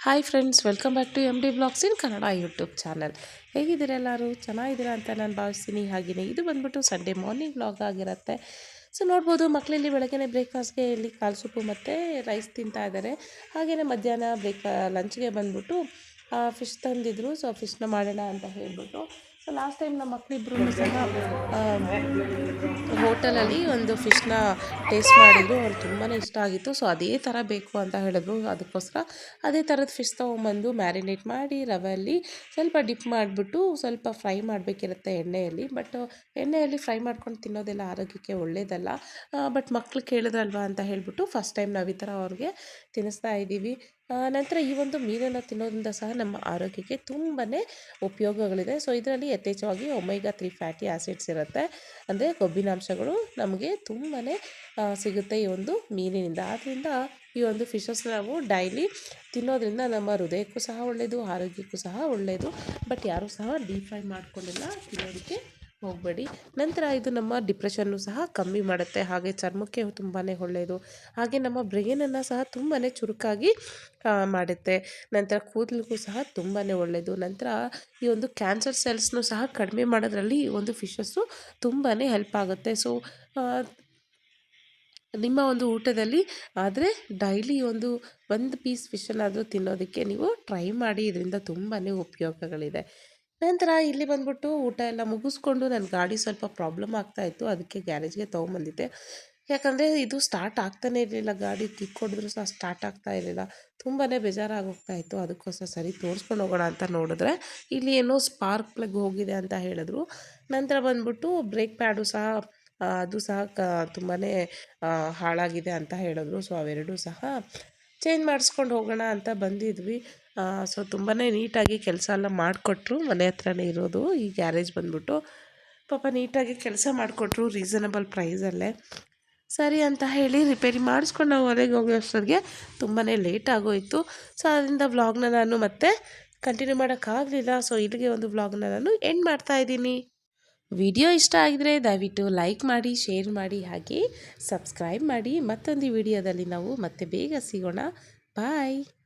Hi friends, welcome back to M D vlogs in Kannada YouTube channel. ಹೇಗಿದ್ದೀರ ಎಲ್ಲರೂ? ಚೆನ್ನಾಗಿದ್ದೀರಾ ಅಂತ ನಾನು ಭಾವಿಸ್ತೀನಿ. ಹಾಗೆಯೇ ಇದು ಬಂದ್ಬಿಟ್ಟು ಸಂಡೇ ಮಾರ್ನಿಂಗ್ ಬ್ಲಾಗ್ ಆಗಿರುತ್ತೆ. ಸೊ ನೋಡ್ಬೋದು ಮಕ್ಕಳಲ್ಲಿ ಬೆಳಗ್ಗೆ ಬ್ರೇಕ್ಫಾಸ್ಟ್ಗೆ ಇಲ್ಲಿ ಕಾಲು ಸೂಪು ಮತ್ತು ರೈಸ್ ತಿಂತಾ ಇದ್ದಾರೆ. ಹಾಗೆಯೇ ಮಧ್ಯಾಹ್ನ ಬ್ರೇಕ್ ಲಂಚ್ಗೆ ಬಂದ್ಬಿಟ್ಟು ಫಿಶ್ ತಂದಿದ್ರು ಸೊ ಫಿಶ್ನ ಮಾಡೋಣ ಅಂತ ಹೇಳ್ಬಿಟ್ಟು. ಸೊ ಲಾಸ್ಟ್ ಟೈಮ್ ನಮ್ಮ ಮಕ್ಕಳಿಬ್ರು ಸಹ ಹೋಟೆಲಲ್ಲಿ ಒಂದು ಫಿಶ್ನ ಟೇಸ್ಟ್ ಮಾಡಿದ್ರು. ಅವ್ರಿಗೆ ತುಂಬಾ ಇಷ್ಟ ಆಗಿತ್ತು. ಸೊ ಅದೇ ಥರ ಬೇಕು ಅಂತ ಹೇಳಿದ್ರು. ಅದಕ್ಕೋಸ್ಕರ ಅದೇ ಥರದ ಫಿಶ್ ತೊಗೊಂಬಂದು ಮ್ಯಾರಿನೇಟ್ ಮಾಡಿ, ರವೆಯಲ್ಲಿ ಸ್ವಲ್ಪ ಡಿಪ್ ಮಾಡಿಬಿಟ್ಟು ಸ್ವಲ್ಪ ಫ್ರೈ ಮಾಡಬೇಕಿರುತ್ತೆ ಎಣ್ಣೆಯಲ್ಲಿ. ಬಟ್ ಎಣ್ಣೆಯಲ್ಲಿ ಫ್ರೈ ಮಾಡ್ಕೊಂಡು ತಿನ್ನೋದೆಲ್ಲ ಆರೋಗ್ಯಕ್ಕೆ ಒಳ್ಳೆಯದಲ್ಲ ಬಟ್ ಮಕ್ಳು ಕೇಳಿದ್ರಲ್ವಾ ಅಂತ ಹೇಳಿಬಿಟ್ಟು ಫಸ್ಟ್ ಟೈಮ್ ನಾವು ಈ ಥರ ಅವ್ರಿಗೆ ತಿನ್ನಿಸ್ತಾ ಇದ್ದೀವಿ. ನಂತರ ಈ ಒಂದು ಮೀನನ್ನು ತಿನ್ನೋದ್ರಿಂದ ಸಹ ನಮ್ಮ ಆರೋಗ್ಯಕ್ಕೆ ತುಂಬಾ ಉಪಯೋಗಗಳಿದೆ. ಸೊ ಇದರಲ್ಲಿ ಯಥೇಚ್ಛವಾಗಿ ಒಮೆಗಾ ತ್ರೀ ಫ್ಯಾಟಿ ಆ್ಯಸಿಡ್ಸ್ ಇರುತ್ತೆ. ಅಂದರೆ ಕೊಬ್ಬಿನಾಂಶಗಳು ನಮಗೆ ತುಂಬಾ ಸಿಗುತ್ತೆ ಈ ಒಂದು ಮೀನಿನಿಂದ. ಆದ್ದರಿಂದ ಈ ಒಂದು ಫಿಶಸ್ ನಾವು ಡೈಲಿ ತಿನ್ನೋದ್ರಿಂದ ನಮ್ಮ ಹೃದಯಕ್ಕೂ ಸಹ ಒಳ್ಳೆಯದು ಆರೋಗ್ಯಕ್ಕೂ ಸಹ ಒಳ್ಳೆಯದು ಬಟ್ ಯಾರೂ ಸಹ ಡೀಪ್ ಫ್ರೈ ಮಾಡ್ಕೊಂಡಿಲ್ಲ ತಿನ್ನೋದಕ್ಕೆ. ಹೋಗಬೇಡಿ. ನಂತರ ಇದು ನಮ್ಮ ಡಿಪ್ರೆಷನ್ನು ಸಹ ಕಮ್ಮಿ ಮಾಡುತ್ತೆ. ಹಾಗೆ ಚರ್ಮಕ್ಕೆ ತುಂಬಾ ಒಳ್ಳೆಯದು ಹಾಗೆ ನಮ್ಮ ಬ್ರೈನನ್ನು ಸಹ ತುಂಬಾ ಚುರುಕಾಗಿ ಮಾಡುತ್ತೆ. ನಂತರ ಕೂದಲಿಗೂ ಸಹ ತುಂಬಾ ಒಳ್ಳೆಯದು ನಂತರ ಈ ಒಂದು ಕ್ಯಾನ್ಸರ್ ಸೆಲ್ಸ್ನು ಸಹ ಕಡಿಮೆ ಮಾಡೋದ್ರಲ್ಲಿ ಈ ಒಂದು ಫಿಶಸ್ಸು ತುಂಬಾ ಹೆಲ್ಪ್ ಆಗುತ್ತೆ. ಸೊ ನಿಮ್ಮ ಒಂದು ಊಟದಲ್ಲಿ ಆದರೆ ಡೈಲಿ ಒಂದು ಒಂದು ಪೀಸ್ ಫಿಶನ್ನಾದರೂ ತಿನ್ನೋದಕ್ಕೆ ನೀವು ಟ್ರೈ ಮಾಡಿ. ಇದರಿಂದ ತುಂಬಾ ಉಪಯೋಗಗಳಿದೆ. ನಂತರ ಇಲ್ಲಿ ಬಂದ್ಬಿಟ್ಟು ಊಟ ಎಲ್ಲ ಮುಗಿಸ್ಕೊಂಡು ನನ್ನ ಗಾಡಿ ಸ್ವಲ್ಪ ಪ್ರಾಬ್ಲಮ್ ಆಗ್ತಾಯಿತ್ತು ಅದಕ್ಕೆ ಗ್ಯಾರೇಜ್ಗೆ ತೊಗೊಂಬಂದಿದ್ದೆ. ಯಾಕಂದರೆ ಇದು ಸ್ಟಾರ್ಟ್ ಆಗ್ತಾನೇ ಇರಲಿಲ್ಲ. ಗಾಡಿ ಕಿಕ್ ಸಹ ಸ್ಟಾರ್ಟ್ ಆಗ್ತಾ ಇರಲಿಲ್ಲ. ತುಂಬಾ ಬೇಜಾರಾಗೋಗ್ತಾ ಇತ್ತು. ಅದಕ್ಕೋಸ್ಕರ ಸರಿ ತೋರಿಸ್ಕೊಂಡು ಹೋಗೋಣ ಅಂತ ನೋಡಿದ್ರೆ ಇಲ್ಲಿ ಏನೋ ಸ್ಪಾರ್ಕ್ ಪ್ಲಗ್ ಹೋಗಿದೆ ಅಂತ ಹೇಳಿದ್ರು. ನಂತರ ಬಂದ್ಬಿಟ್ಟು ಬ್ರೇಕ್ ಪ್ಯಾಡು ಸಹ ಅದು ಸಹ ಕ ತುಂಬಾ ಹಾಳಾಗಿದೆ ಅಂತ ಹೇಳಿದ್ರು. ಸೊ ಅವೆರಡೂ ಸಹ ಚೇಂಜ್ ಮಾಡಿಸ್ಕೊಂಡು ಹೋಗೋಣ ಅಂತ ಬಂದಿದ್ವಿ. ಸೊ ತುಂಬಾ ನೀಟಾಗಿ ಕೆಲಸ ಎಲ್ಲ ಮಾಡಿಕೊಟ್ರು. ಮನೆ ಹತ್ರನೇ ಇರೋದು, ಈ ಗ್ಯಾರೇಜ್ ಬಂದ್ಬಿಟ್ಟು. ಪಾಪ ನೀಟಾಗಿ ಕೆಲಸ ಮಾಡಿಕೊಟ್ರು ರೀಸನಬಲ್ ಪ್ರೈಸಲ್ಲೇ ಸರಿ ಅಂತ ಹೇಳಿ ರಿಪೇರಿ ಮಾಡಿಸ್ಕೊಂಡು ನಾವು ಹೊರಗೆ ಹೋಗೋ ಅಷ್ಟೊತ್ತಿಗೆ ತುಂಬಾ ಲೇಟ್ ಆಗೋಯಿತು. ಸೊ ಅದರಿಂದ ವ್ಲಾಗ್ನ ನಾನು ಮತ್ತೆ ಕಂಟಿನ್ಯೂ ಮಾಡೋಕ್ಕಾಗಲಿಲ್ಲ. ಸೊ ಇಲ್ಲಿಗೆ ಒಂದು ವ್ಲಾಗ್ನ ನಾನು ಎಂಡ್ ಮಾಡ್ತಾಯಿದ್ದೀನಿ ವಿಡಿಯೋ ಇಷ್ಟ ಆಗಿದ್ರೆ ದಯವಿಟ್ಟು ಲೈಕ್ ಮಾಡಿ, ಶೇರ್ ಮಾಡಿ ಹಾಗೆ ಸಬ್ಸ್ಕ್ರೈಬ್ ಮಾಡಿ. ಮತ್ತೊಂದು ವಿಡಿಯೋದಲ್ಲಿ ನಾವು ಮತ್ತೆ ಬೇಗ ಸಿಗೋಣ. ಬಾಯ್.